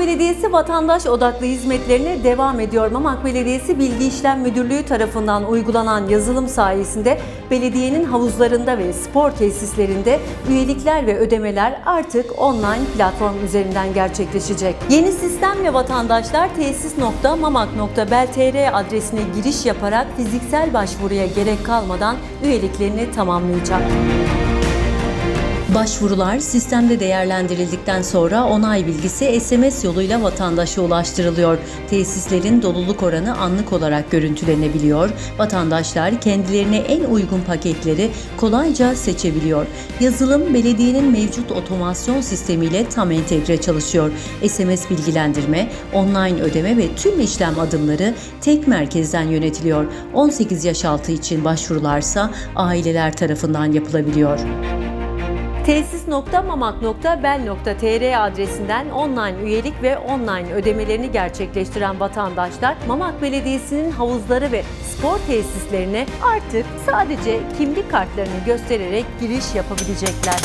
Belediyesi vatandaş odaklı hizmetlerine devam ediyor. Mamak Belediyesi Bilgi İşlem Müdürlüğü tarafından uygulanan yazılım sayesinde belediyenin havuzlarında ve spor tesislerinde üyelikler ve ödemeler artık online platform üzerinden gerçekleşecek. Yeni sistemle vatandaşlar tesis.mamak.bel.tr adresine giriş yaparak fiziksel başvuruya gerek kalmadan üyeliklerini tamamlayacak. Başvurular sistemde değerlendirildikten sonra onay bilgisi SMS yoluyla vatandaşa ulaştırılıyor. Tesislerin doluluk oranı anlık olarak görüntülenebiliyor. Vatandaşlar kendilerine en uygun paketleri kolayca seçebiliyor. Yazılım belediyenin mevcut otomasyon sistemiyle tam entegre çalışıyor. SMS bilgilendirme, online ödeme ve tüm işlem adımları tek merkezden yönetiliyor. 18 yaş altı için başvurularsa aileler tarafından yapılabiliyor. Tesis.mamak.bel.tr adresinden online üyelik ve online ödemelerini gerçekleştiren vatandaşlar Mamak Belediyesi'nin havuzları ve spor tesislerine artık sadece kimlik kartlarını göstererek giriş yapabilecekler.